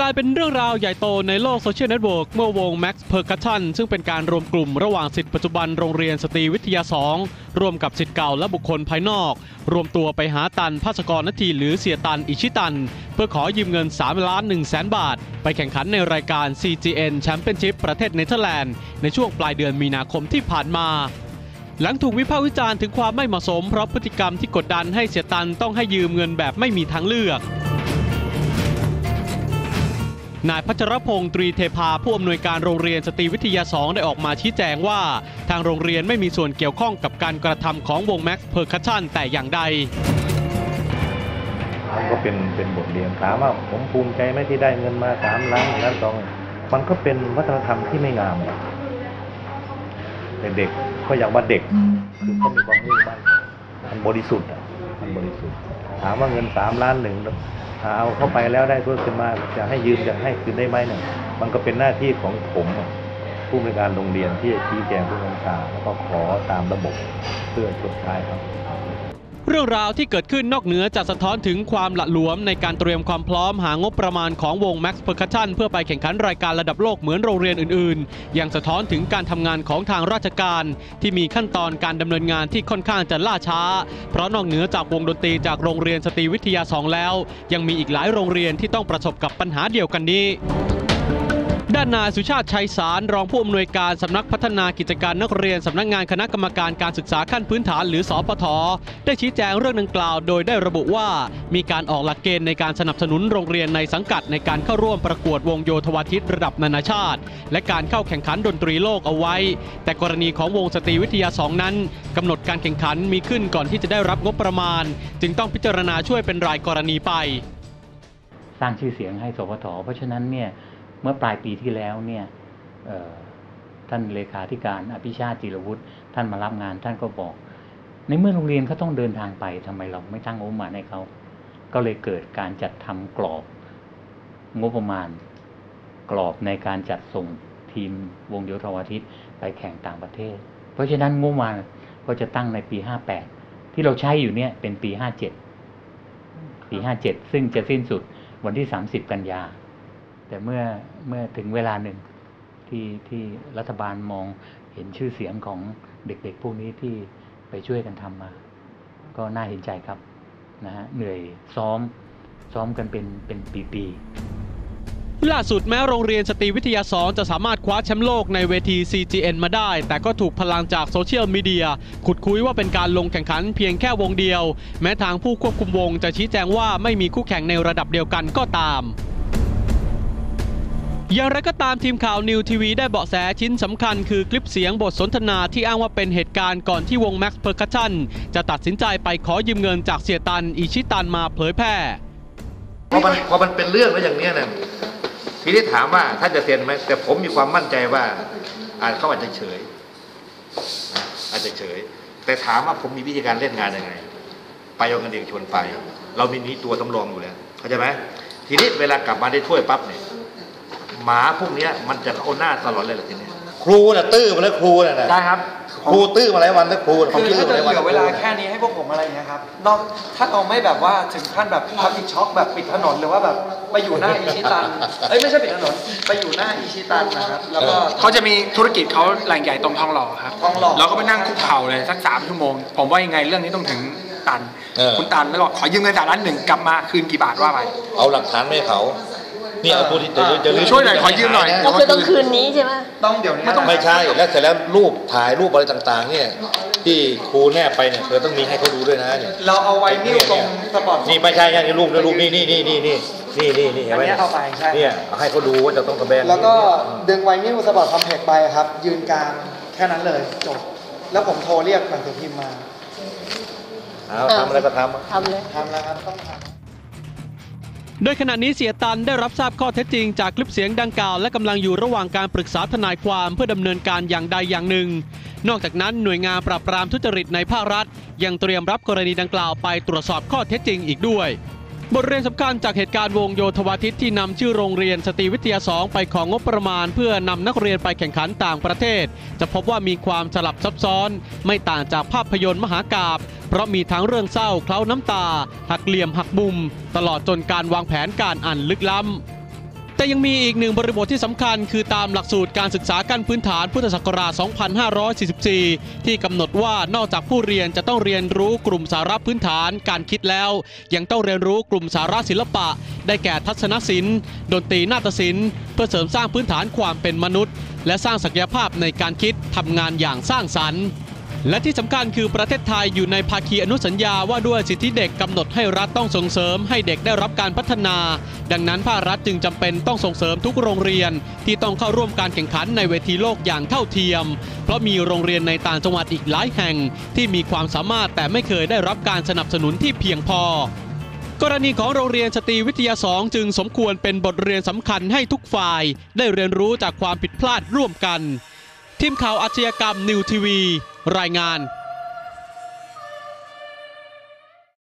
กลายเป็นเรื่องราวใหญ่โตในโลกโซเชียลเน็ตเวิร์กเมื่อวง Max Percussion ซึ่งเป็นการรวมกลุ่มระหว่างสิทธิปัจจุบันโรงเรียนสตรีวิทยา 2 ร่วมกับสิทธิ์เก่าและบุคคลภายนอก รวมตัวไปหาตันภาสกรนาทีหรือเสียตันอิชิตัน เพื่อขอยืมเงิน 3 ล้าน1แสนบาท ไปแข่งขันในรายการ CGN Championship ประเทศเนเธอร์แลนด์ในช่วงปลายเดือนมีนาคมที่ผ่านมาหลังถูกวิพากษ์วิจารณ์ถึงความไม่เหมาะสมเพราะพฤติกรรมที่กดดันให้เสียตันต้องให้ยืมเงินแบบไม่มีทางเลือก นายพัชรพงศ์ตรีเทพาผู้อำนวยการโรงเรียนสตรีวิทยา 2 ได้ออกมาชี้แจงว่า ทางโรงเรียนไม่มีส่วนเกี่ยวข้องกับการกระทำของวงแม็กซ์เพอร์คัชชันแต่อย่างใดมันก็เป็นเป็นบทเรียนถามว่าผมภูมิใจไหมที่ได้เงินมาสามล้านหนึ่งล้านสองมันก็เป็นวัฒนธรรมที่ไม่งามแต่เด็กก็อยากว่าเด็กคือเขามีความมุ่งมั่นมันบริสุทธิ์อะมันบริสุทธิ์ ถามว่าเงินสามล้านหนึ่ง เอาเข้าไปแล้วได้เพิ่มขึ้นมาจะให้ยืมจะให้คืนได้ไหมเนี่ยมันก็เป็นหน้าที่ของผมผู้ในการโรงเรียนที่จะชี้แจงผู้บัญชาแล้วก็ขอตามระบบเพื่อชดใช้ครับ เรื่องราวที่เกิดขึ้นนอกเหนือจากสะท้อนถึงความหละหลวมในการเตรียมความพร้อมหางบประมาณของวง Max Percussion เพื่อไปแข่งขันรายการระดับโลกเหมือนโรงเรียนอื่นๆ ยังสะท้อนถึงการทำงานของทางราชการ ที่มีขั้นตอนการดำเนินงานที่ค่อนข้างจะล่าช้า เพราะนอกเหนือจากวงดนตรีจากโรงเรียนสตรีวิทยา 2 แล้ว ยังมีอีกหลายโรงเรียนที่ต้องประสบกับปัญหาเดียวกันนี้ ด้านนายสุชาติชัยสารรองผู้อำนวยการสำนักพัฒนากิจการนักเรียนสำนักงานคณะกรรมการการศึกษาขั้นพื้นฐานหรือสอปทได้ชี้แจงเรื่องดังกล่าว โดยได้ระบุว่า มีการออกหลักเกณฑ์ในการสนับสนุนโรงเรียนในสังกัดในการเข้าร่วมประกวดวงโยธวาทิตระดับนานาชาติ และการเข้าแข่งขันดนตรีโลกเอาไว้ แต่กรณีของวงสตรีวิทยาสองนั้นกำหนดการแข่งขันมีขึ้นก่อนที่จะได้รับงบประมาณ จึงต้องพิจารณาช่วยเป็นรายกรณีไปสร้างชื่อเสียงให้สพทเพราะฉะนั้นเนี่ย เมื่อปลายปีที่แล้วเนี่ยท่านเลขาธิการอภิชาติจิรวุฒิท่านมารับงานท่านก็บอก ในเมื่อโรงเรียนเขาต้องเดินทางไปทำไมเราไม่ตั้งงบประมาณให้เขาก็เลยเกิดการจัดทำกรอบงบประมาณ กรอบในการจัดส่งทีมวงโยธวาทิตไปแข่งต่างประเทศ เพราะฉะนั้นงบประมาณก็จะตั้งในปี 58 ที่เราใช้อยู่เนี่ยเป็นปี 57 ปี 57 ซึ่งจะสิ้นสุดวันที่ 30 กันยา แต่เมื่อเมื่อถึงเวลาหนึ่งที่ที่รัฐบาลมองเห็นชื่อเสียงของเด็กๆ พวกนี้ที่ไปช่วยกันทำมา ก็น่าเห็นใจครับนะฮะเหนื่อยซ้อมซ้อมกันเป็นเป็นปีๆล่าสุดแม้โรงเรียนสตรีวิทยา2จะสามารถคว้าแชมป์โลกในเวที CGN มาได้ แต่ก็ถูกพลังจากโซเชียลมีเดียขุดคุยว่าเป็นการลงแข่งขันเพียงแค่วงเดียว แม้ทางผู้ควบคุมวงจะชี้แจงว่าไม่มีคู่แข่งในระดับเดียวกันก็ตาม อย่างไรก็ตามทีมข่าวนิวทีวีได้เบาะแสชิ้นสำคัญคือคลิปเสียงบทสนทนาที่อ้างว่าเป็นเหตุการณ์ก่อนที่วง Max Percussion จะตัดสินใจไปขอยืมเงินจากเสียตันอิชิตันมาเผยแพร่พอมันพอมันเป็นเรื่องแล้วอย่างเนี้ยนะทีนี้ถามว่าท่านจะเซ็นไหมแต่ผมมีความมั่นใจว่าอาจเขาอาจจะเฉยนะอาจจะเฉย แต่ถามว่าผมมีวิธีการเล่นงานยังไง ไปเอาเงินเองชวนไป เรามีนี้ตัวสำรองอยู่แล้วเข้าใจไหมทีนี้เวลากลับมาได้ถ้วยปั๊บเนี่ย หมาพวกเนี้ยมันจะเอาหน้าตลอดเลยเหรอทีนี้ครูน่ะตื้อมาแล้วครูน่ะนะได้ครับครูตื้อมาหลายวันแล้วครูคือตื้อถ้ามาจะหลายเหวันลือเวลาแค่นี้ให้พวกผมอะไรอย่างเงี้ยครับนอกถ้าเราไม่แบบว่าถึงขั้นแบบพับอีกช็อกแบบปิดถนนหรือว่าแบบไปอยู่หน้าอิชิตันเอ้ยไม่ใช่ปิดถนนไปอยู่หน้าอิชิตันนะครับแล้วก็เขาจะมีธุรกิจเขาแหล่งใหญ่ตรงทองหล่อครับทองหล่อเราก็ไปนั่งคุกเข่าเลยสักสามชั่วโมง ผมว่ายังไงเรื่องนี้ต้องถึงตันเออคุณตันแล้วก็ขอยืมเงินจากร้านหนึ่งกลับมาคืนกี่บาทว่าไปเอาหลักฐานไม่ให้เขา นี่เอาตัวที่จะจะหรือช่วยหน่อยขอยืมหน่อยก็คือต้องคืนนี้ใช่ไหมต้องเดี๋ยวนี้ไม่ใช่แล้วเสร็จแล้วรูปถ่ายรูปอะไรต่างๆ เนี่ยที่ครูแนบไปเนี่ยเธอต้องมีให้เขาดูด้วยนะเนี่ยเราเอาไวนิลตรงสปอร์ตนี่ไม่ใช่นี่รูปนะรูปนี่นี่นี่นี่นี่นี่นี่นี่เห็นไหมอันเนี้ยเอาไปใช่เนี่ยเอาให้เขาดูว่าจะต้องสแบงแล้วก็ดึงไวนิลสปอร์ตคอมเพล็กไปครับ ยืนกลางแค่นั้นเลยจบแล้วผมโทรเรียกหนังสือพิมพ์มาเอาทำอะไรก็ทำทำเลยทำแล้วครับต้องทำ โดยขณะนี้เสียตันได้รับทราบข้อเท็จจริงจากคลิปเสียงดังกล่าว และกำลังอยู่ระหว่างการปรึกษาทนายความเพื่อดำเนินการอย่างใดอย่างหนึ่ง นอกจากนั้นหน่วยงานปราบปรามทุจริตในภาครัฐ ยังเตรียมรับกรณีดังกล่าวไปตรวจสอบข้อเท็จจริงอีกด้วย บทเรียนสำคัญจากเหตุการณ์วงโยธวาทิตที่นำชื่อโรงเรียนสตรีวิทยา2ไปของงบประมาณ เพื่อนำนักเรียนไปแข่งขันต่างประเทศ จะพบว่ามีความสลับซับซ้อน ไม่ต่างจากภาพยนตร์มหากาบ เพราะมีทั้งเรื่องเศร้าเคล้าน้ำตา หักเหลี่ยมหักมุม ตลอดจนการวางแผนการอันลึกล้ำ แต่ยังมีอีกหนึ่งบริบทที่สำคัญ คือตามหลักสูตรการศึกษาขั้นพื้นฐานพุทธศักราช 2544 ที่กำหนดว่านอกจากผู้เรียนจะต้องเรียนรู้กลุ่มสาระพื้นฐานการคิดแล้ว ยังต้องเรียนรู้กลุ่มสาระศิลปะ ได้แก่ทัศนศิลป์ดนตรีนาฏศิลป์ เพื่อเสริมสร้างพื้นฐานความเป็นมนุษย์ และสร้างศักยภาพในการคิดทำงานอย่างสร้างสรรค์ และที่สำคัญคือประเทศไทยอยู่ในภาคีอนุสัญญาว่าด้วยสิทธิเด็กกำหนดให้รัฐต้องส่งเสริมให้เด็กได้รับการพัฒนา ดังนั้นภาครัฐจึงจำเป็นต้องส่งเสริมทุกโรงเรียน ที่ต้องเข้าร่วมการแข่งขันในเวทีโลกอย่างเท่าเทียม เพราะมีโรงเรียนในต่างจังหวัดอีกหลายแห่ง ที่มีความสามารถแต่ไม่เคยได้รับการสนับสนุนที่เพียงพอกรณีของโรงเรียนสตรีวิทยาสองจึงสมควรเป็นบทเรียนสำคัญให้ทุกฝ่าย ได้เรียนรู้จากความผิดพลาดร่วมกัน ทีมข่าวอาชญากรรมนิวทีวี รายงาน